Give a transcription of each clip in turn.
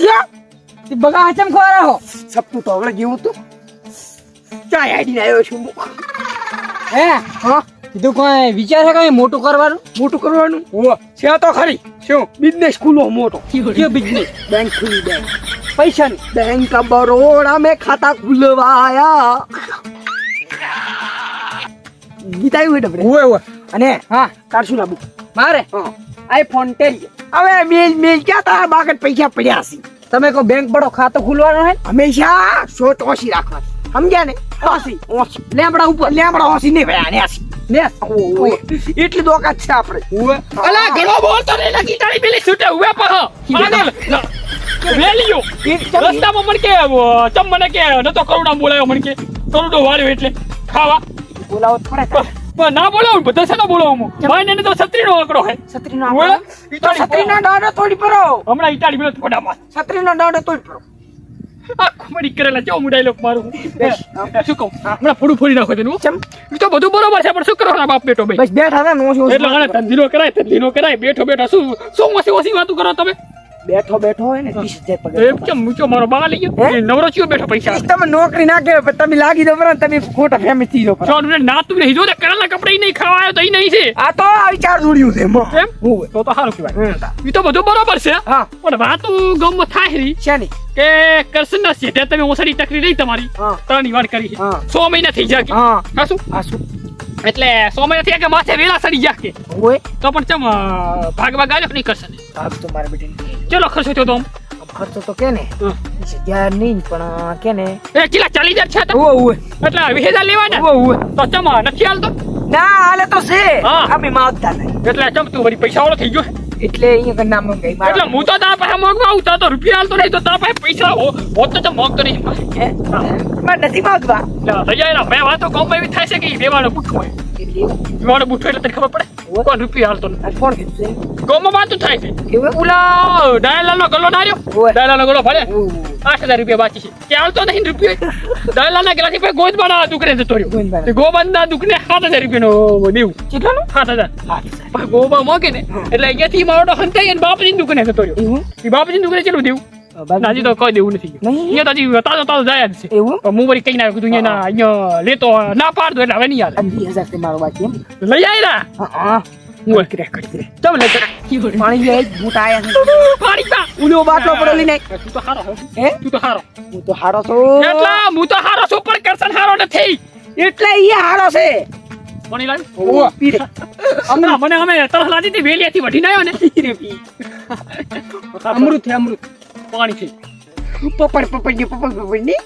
થયો તે બગા હાચમ ખોરા હો. સપનું તો હમણાં જેવું તું ચાય આડીને આવ્યો છું હે. હા? કીધું કોઈ વિચાર છે કઈ મોટું કરવાનું? મોટું કરવાનું? હો છે તો ખરી. શું? બિઝનેસ ખુલ્લો મોટો. કે બિઝનેસ બેંક ખુલી બેંક પૈસા બેંક બરોડા મેં ખાતા ખુલવાયા. ગીતા આવ્યું હોય અને હા. તાર શું લાવું મારે? હા. આઈફોન ટેન હવે મેલ મેલ ક્યાં તારા બાગત પૈસા પડ્યા છે? તમે કો બેંક બડો ખાતું ખુલવાનું હે હંમેશા સોચ ઓછી રાખવાની. સમજ્યા ને? ઓછી. ઓછી. લેમડા ઉપર. લેમડા ઓછી નહીં ભાઈ આને ને એટલી દોકાત છે આપણે. અલા ઘણો બોલતો નહીં લગી તારી પેલી છૂટે ઉવે પહ. પાગલ વેલ્યો. રસ્તામાં મને કે ચમ મને કે નતો કરુણા બોલાયો મને કે. કરુડો વાળ્યો એટલે. ખાવા. બોલાવો પડે. પણ ના બોલાવું બધા છે બોલાવું? હું ભાઈ ને તો છત્રીનો આંકડો હે. છત્રી નો ઓય, છત્રી ના દાડો તોડી પરો. હમણાં ઈટાડી થોડા થોડામાં છત્રી નો દાડો તોડી પરો. આખું મરી કરેલા જો મુડાઈ મારું. બેસ. શું કહું? હમણાં ફોડું ફોડી નાખો તેનું ચમ. તો બધું બરોબર છે પણ શું કરવાના બાપ બેઠો ભાઈ? બસ બેઠા હતા ને એટલે આને ધંધીનો કરાય ધંધીનો કરાય બેઠો બેઠો. શું શું ઓછી ઓછી વાતો કરો તમે? બેઠો બેઠો હોય ને ત્રીસ હજાર પગાર એમ કેમ? મૂચો મારો બા લઈ ગયો? નવરો ચિયો બેઠો પૈસા તમે નોકરી ના કે તમે લાગી દો બરાબર તમે ખોટા ફેમિસ થઈ જાઓ છો ને નાતું નહીં જો ને કરેલા કપડે નહીં ખાવા આવ્યો તો એ નહીં છે. આ તો આ વિચાર જોડ્યું છે મો એમ? તો તો સારું કહેવાય. ઈ તો બધું બરોબર છે. હા. પણ વાત ગમમાં થાય રહી શેની કે કરશન ના સીધે તમે ઓછડી ટકરી રહી તમારી. ત્રણ વાર કરી છ. મહિના થઈ જાય હા શું? હા શું? એટલે સો મહિના થયા કે માથે વેલા સડી ગયા કે? ઓય. તો પણ ચમ ભાગ ભાગ આલ્યો નહીં કરશે ભાગ તો મારે બેટી ચલો ખર્ચો થયો તો આમ? ખર્ચો તો કે ને હજાર નહીં પણ કેને? એ ચીલા ચાલી હજાર છે તો? ઓ ઓય એટલે વીસ હજાર લેવાના? ઓય ઓ તો ચમ નથી હાલતો? ના હાલે તો છે. હા. અમે માગતા નહીં. એટલે ચમ તું વળી પૈસા વાળો થઈ ગયો એટલે અહીંયા ના મંગાઈ એટલે હું તો તા પાસે માંગવા આવું તો રૂપિયા આલતો નહીં તો તા પાસે પૈસા હો. હોત તો તો માંગતો નહીં. હે? મારે નથી માગવા. રજા રજાયેલા બે વાતો કોમ એવી થાય છે કે ઈ બેવાનો હોય. એવું. બેવાનો એટલે તને ખબર પડે? કોણ રૂપિયા હાલતો કોણ કીધું છે? ગામમાં વાતો થાય છે. ઓલા ડાયલાલનો ગલ્લો ના રહ્યો. ડાયલાલનો ગલો ભલે. આઠ હજાર રૂપિયા બાકી છે. કે હાલતો નહીં રૂપિયો? ડાયલાલના ગેલાથી ભાઈ ગોદબાના દુકને જતો રહ્યો. તે ગોબંદના દુકને સાત હજાર રૂપિયાનો દેવું. કેટલાનું? સાત હજાર. ગોબા મોકે ને એટલે અહીંયાથી મારો હંતાઈ અને બાપજી દુકને જતો રહ્યો. એ બાપની દુકને કેટલું દેવું? નાજી તો કોઈ દેવું નથી. અહીંયા તો હજી તાજો તાજો જાય જ છે. એવું? હું વળી કઈ ના કીધું અહીંયા અહીંયા લેતો ના પાડતો એટલે હવે નહીં એમ. લઈ આવ્યા. કરે કરે? ચમ લઈ પાણી લે બૂટ આયા પાણી પા ઉલો બાટલો પડો લઈને તું તો હારો હે. તું તો હારો. હું તો હારો છું. એટલા હું તો હારો છું પણ કરશન હારો નથી. એટલે ઈ હારો છે. કોની લાવી. ઓવા પીરે હમણાં મને અમે તરસ લાગી હતી વેલીયાથી વઢીને આવ્યો ને. પીરે પી. અમૃત પાણી છે. પપડ પપડની પપડ પપડની.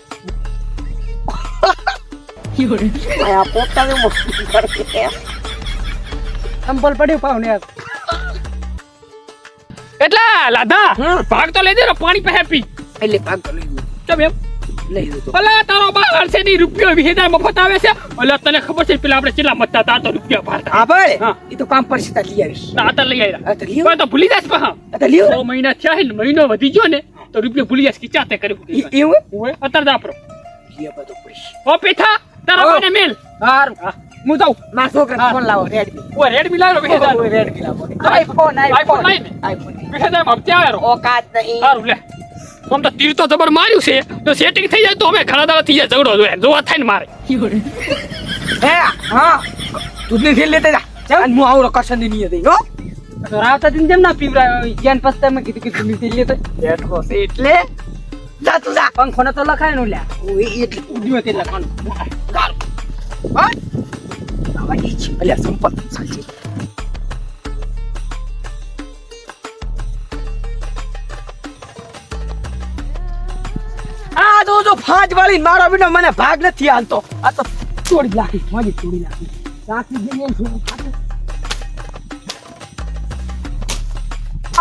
આ પોતા ને કરે સંપલ પડ્યું પાવને એટલે લાદા ભાગ તો લઈ દે ને પાણી પહે પી. એટલે ભાગ તો લઈ દઉં ચમ એમ? લઈ ગયો અલા તારો બા હરસે ની રૂપિયો મફત આવે છે અલા તને ખબર છે પેલા આપણે કેટલા મતતા તા તો રૂપિયા ભારતા. હા ભાઈ એ તો કામ પર છે લઈ આવીશ. ના લઈ આવ્યા તો લઈ તો ભૂલી પહા. આ તો લઈ મહિના થયા ને મહિનો વધી ગયો ને તો રૂપિયો ભૂલી જાય કે ચાતે કર્યું? ઈ- એવું? અત્યારે દાપરો આવ બધું ઓ પેથા તારા ઓ. મેલ. હારું. હું. જાઉં. મારા છોકરા ફોન લાવો રેડમી. ઓ રેડમી લાવો વીસ હજાર રેડમી લાવો. આઈફોન આઈફોન લાવી ને. આઈફોન વીસ હજાર હપ્તે આવ્યો ઓકાત નહીં. સારું લે. આમ તો તીર તો જબર માર્યું છે. તો સેટિંગ થઈ જાય તો અમે ઘણા દાડા થઈ જાય ઝઘડો જોઈએ જોવા થાય ને મારે. હે હા. દૂધની થેલી લેતે જા. ચાલ હું આવું કસંદી નહીં હતી હો. તો રાવતા દિન જેમ ના પીવરા જ્ઞાન પસ્તા મેં કીધું કે તું લીધી લે તો બેઠો છે એટલે. જા તું જા. પંખો ને તો લખાયનું લ્યા એટલે ઉડ્યો તે લખવાનું હા. આવા તો જો ફાજ વાળી મારો બીનો મને ભાગ નથી આલતો આ તો તોડી નાખી, મારી તોડી નાખી. રાખી દઈએ ને શું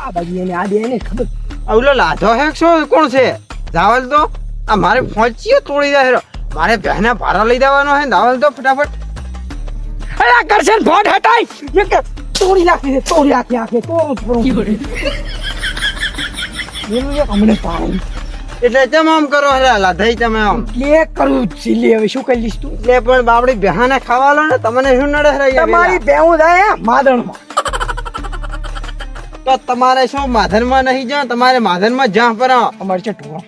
આ બાજુ એને, આ એને ખબર. ઓલો લાધો હે શું? કોણ છે? જાવલ તો? આ મારે પહોંચીએ તોડી જાય મારે બહેને ભાડા લઈ દેવાનો હે દાવલ તો, ફટાફટ. અરે આ કરશન ભોટ હટાય. મેં કે તોડી નાખી દે તોડી નાખી આખે તો એનું એક હમણે પાડું એટલે તેમ આમ કરો હે લાધાઈ તમે આમ. કે કરું ચીલી હવે શું કરી લઈશ તું? એટલે પણ બાપડી બેહાને ખાવા લો ને તમને શું નડે હે યાર તમારી બેહું જાય માદણમાં તો તમારે શું માધનમાં નહીં જા તમારે માધનમાં જ્યાં પર. અમારે છે ઢોરો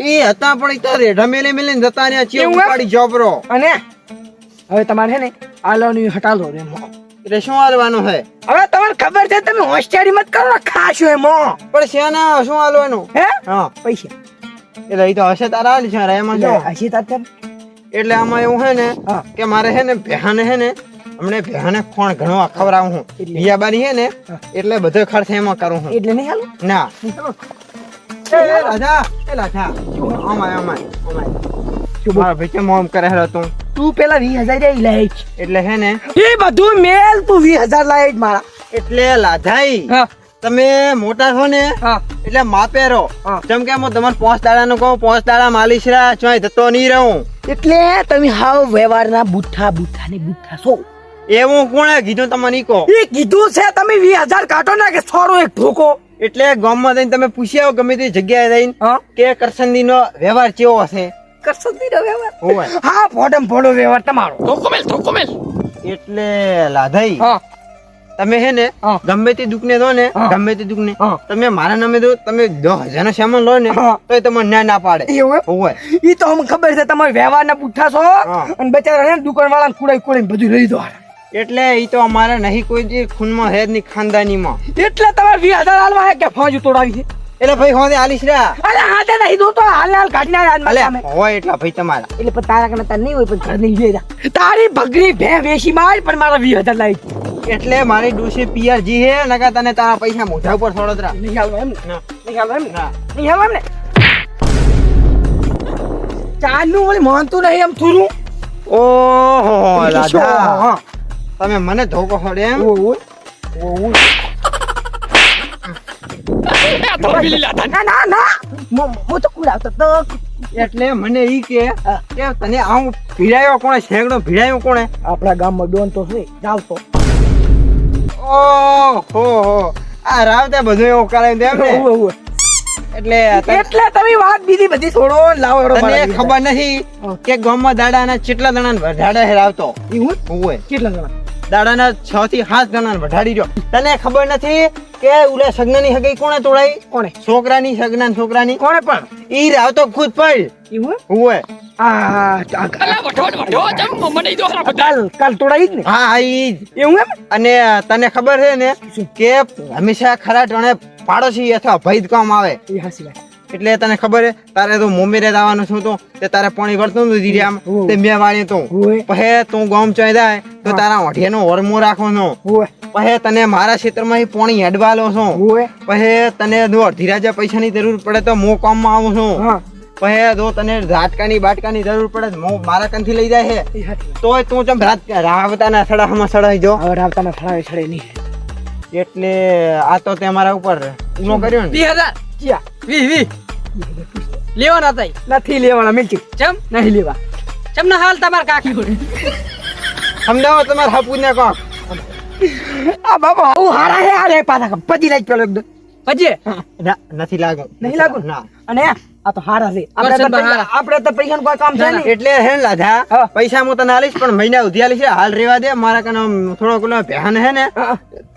એ હતા પણ ઈ તો રેઢા મેલે મેલે જતા રહ્યા છીએ ઉપાડી જોબરો. અને? હવે તમારે છે ને આલાની હટાલો રે મો. એટલે શું હાલવાનું છે? હવે તમને ખબર છે તમે હોશિયારી મત કરો ખાશો એ મો. પણ શેના શું હાલવાનું? હે? હા. પૈસા. એટલે એ તો હશે તારા હાલ છે એમાં જો હશે તાર એટલે આમાં એવું છે ને કે મારે છે ને ભેહાને હે ને હમણે ભેહાને ખોણ ઘણો ખવડાવું હું. બીજા બિયાબાની હે ને એટલે બધો ખર્ચ એમાં કરું હું. એટલે નહીં હાલ? ના. હાલો? એ રાધા અમાય અમાય અમાય મારા ભાઈ કેમ આમ કરે તું. તું પેલા વીસ હજાર એ એટલે હે ને? એ બધું મેલ તું વીસ હજાર લાય મારા. એટલે લાધાઈ તમે મોટા છો ને એટલે માપે રહો. જેમ કે હું તમારે પાંચ દાડાનું કહું પાંચ દાડા માલિશ રહ્યા છો જતો નહીં રહું. એટલે તમે હાવ વ્યવહારના બુઠ્ઠા બુઠ્ઠા ને બુઠ્ઠા છો. એવું કોણે કીધું તમને કહો? એ કીધું છે તમે વીસ હજાર કાઢો ને કે છોડો એક ઠોકો એટલે ગામમાં જઈને તમે પૂછી આવો ગમે તે જગ્યાએ જઈને કે કરસંદી નો વ્યવહાર કેવો હશે? જ વ્યવહાર. હોય હા ફોડમ ફોડો વ્યવહાર તમારો. ધોકો મેલ એટલે લાધાઈ હા. તમે હે ને ગમે તે દુઃખ ને દો ને ગમે તે દુઃખ ને તમે મારા નામે દો તમે દસ હજાર નો સામાન લો ને. તો તમને ના ના પાડે. એવું હોય ઈ તો અમને ખબર છે તમારે વ્યવહારના પૂઠા છો. અને બચારા ને દુકાન વાળા કુડાઈ કુડાઈ બધું લઈ દો એટલે ઈ તો અમારે નહીં કોઈ જે ખૂનમાં હે જ નહીં ખાનદાનીમાં. એટલે તમારે વીસ હજાર હાલવા હે કે ફોજ તોડાવી છે? એટલે ભાઈ હોને આલીશ રા. અરે હાથે નહીં દો તો હાલ હાલ કાઢી ના હાથ અલે હોય એટલા ભાઈ તમારા. એટલે પણ તારા કને તાર નહીં હોય પણ ઘર નહીં લઈ જા. તારી ભગરી ભે વેશી માર પણ મારા 20000 લાઈ એટલે મારી ડુસી પીઆર જી હે નકા તને તારા પૈસા મોઢા ઉપર છોડતરા નહીં હાલવા એમ ને? નહીં હાલવા એમ ને? નહીં એમ ને? ચાલનું વળી માનતું નહીં એમ થોડું. ઓહો રાજા હા. તમે મને ધોકો ખોડે એમ. ઓય, ઓય. એ ધોબી લીલા તને. ના ના ના. મો- મો તો કુડાવતો તો એટલે મને ઈ કે કે તને આવું ભીડાયો કોણે શેંગડો ભીડાયો કોણે? આપણા ગામમાં ડોન તો છે ચાલતો ઓહો હો. આ રાવતે બધું એવું કરાવી દે એમ ને. એટલે એટલે તમે વાત બીજી બધી છોડો લાવો તને ખબર નથી કે ગામમાં દાડાના કેટલા જણા વઢાડે હે રાવતો? એવું? હોય કેટલા જણા? દાડાના છ થી સાત જણા વધાડી રહ્યો તને ખબર નથી કે ઉલે સગનાની હગઈ કોણે તોડાઈ? કોણે? છોકરાની છોકરા છોકરાની. કોણે પણ? ઈ રાવતો ખુદ પડ. એવું? આ જમ મને કાલ તોડાઈ જ ને? હા હા ઈ એવું એમ? અને તને ખબર છે ને કે હંમેશા ખરા ટણે પાડોશી અથવા ભૈદ કામ આવે. એ હાસી વાત. એટલે તને ખબર છે તારે તો મોમેરે જવાનું છું તો તે તારે પાણી વળતું નથી ધીરે આમ તે મેં વાળી તો. પછી તું ગામ ચાઈ જાય તો હા. તારા ઓઢિયાનો હોરમો રાખવાનો. ઓય પછી તને મારા ક્ષેત્રમાં પોણી હેડવાલો છું. પછી તને જો અડધી રાજા પૈસાની જરૂર પડે તો હું કામમાં આવું છું. હા. પછી જો તને ઝાટકાની બાટકાની જરૂર પડે તો હું મારા કંથી લઈ જાય છે. તોય તું ચમ રાવતાના સડામાં સડાઈ જો. રાવતાના ફળાવે સડે નહીં. એટલે આ તો તે મારા ઉપર ઊનો કર્યો ને. વીસ હજાર. ક્યાં? વી વીસ. લેવાના તઈ. નથી લેવાના મિલકી ચમ? નહીં લેવા. ચમ ના હાલ તમાર કાકી હોય સમજાવો તમારા હાપુને કોક આ બાબા આવું હારા હે હારે પાછા પજી લાગ પેલો એકદમ. પછી ના, નથી લાગો. નહીં લાગો? ના. અને આ તો હારા છે. આપણે તો પૈસા- આપણે તો પૈસાનું કોઈ કામ છે. નહીં. એટલે હે લાધા પૈસા હું તને આલીશ પણ મહિના ઉધી આલીશ હાલ રેવા દે મારા કને થોડો પેલો ભેહાન હે ને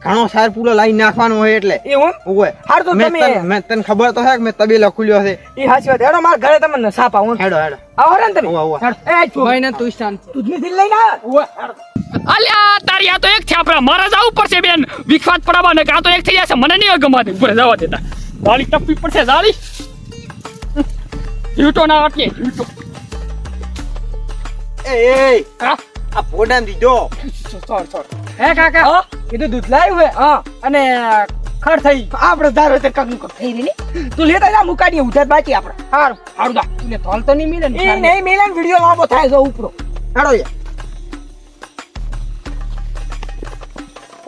ઘણો સાર પૂરો લાઈ નાખવાનો હોય એટલે. એવું? ઓય હાર તો મેં તમે- તને- મેં તને ખબર તો હે કે મેં તબેલો ખુલ્યો છે એ હાચી વાત. હેડો મારા ઘરે તમને સાપ આવું. હેડો હેડો. આવો રે તમે. ઉવા, ઉવા. એ છો. હોય ને તું શાંત તું જ નથી લઈને આવ્યો હેડો. અલ્યા તારી આ તો એક છે આપણા મારા જવું પડશે બેન. વિખવાત પડાવવા ને આ તો એક થઈ જશે મને નહીં ગમાતે ઉપર જવા દેતા. ગાડી ટપી પડશે ગાડી જીવતો ના અટકે જીવતો એ એ આ ભોડામ દીધો. સોર સોર હે કાકા? હા? કીધું દૂધ લાવ્યું હે હા. અને ખર થઈ. આપણે ધારો તે કાક મુકો થઈ રહી ને? તું લેતા જા મુકાડી ઉધાર બાકી આપણે હારું હારું દા તને તોલ તો નહીં મિલે ને નહીં મિલે વિડિયો લાંબો થાય જો ઉપરો. હાડો યાર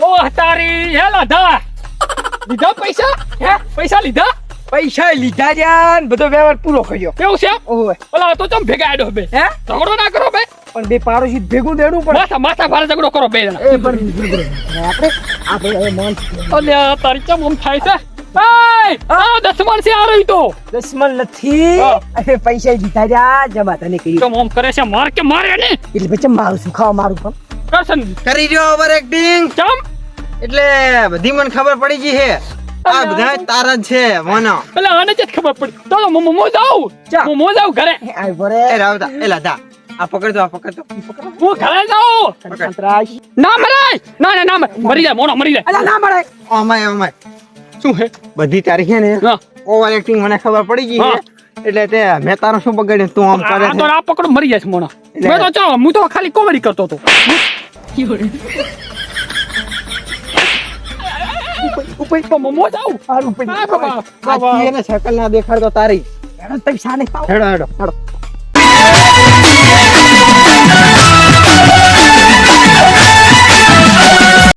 ઓ તારી હે લાધા? લીધા પૈસા? હે? પૈસા લીધા? પૈસા લીધા રહ્યા ને બધો વ્યવહાર પૂરો કર્યો. કેવું છે? ઓહો ઓલા તો ચમ ભેગા આડો બે હે? ઝઘડો ના કરો બે પણ બે પાડોશી ભેગું દેડું પડે માથા માથા ભારે ઝઘડો કરો બે જણા. એ પણ આપણે આપણે હવે મોન અલ્યા તારી ચમ ઓમ થાય છે? આ દસમણ છે આ રહી તો. દસમન નથી. અરે પૈસા લીધા રહ્યા જમા તને કરે છે માર કે મારે ને? એટલે પછી મારું શું ખાવા મારું પણ? કરશન. કરી રહ્યો ઓવર એક્ટિંગ ચમ? એટલે બધી મને ખબર પડી ગઈ છે. આ બધા તારા છે મોનો. એટલે આને જ ખબર પડી. તો હું મો જાઉં. હું મો જાઉં ઘરે. આય ભરે એ રાવતા એ લાદા આ પકડજો આ પકડજો હું ઘરે જાઉં. ના મરાય ના ના ના મરી. જાય મોનો મરી જાય. અલા ના મળે અમાય અમાય શું હે? બધી તારી છે ને? ઓવર એક્ટિંગ મને ખબર પડી ગઈ હા. છે એટલે તે મેં તારો શું બગાડ્યું તું આમ કરે આ તો આ પકડો મરી જાય છે મોનો એટલે- મેં તો ચાલો હું તો ખાલી કોમેડી કરતો હતો. ઉપર મો જાઉં સારું પડી આ બાબા. આ તી એને શકલ ના દેખાડતો તારી. હેડો તઈ સાને પાવ. હેડો હેડો. હેડો.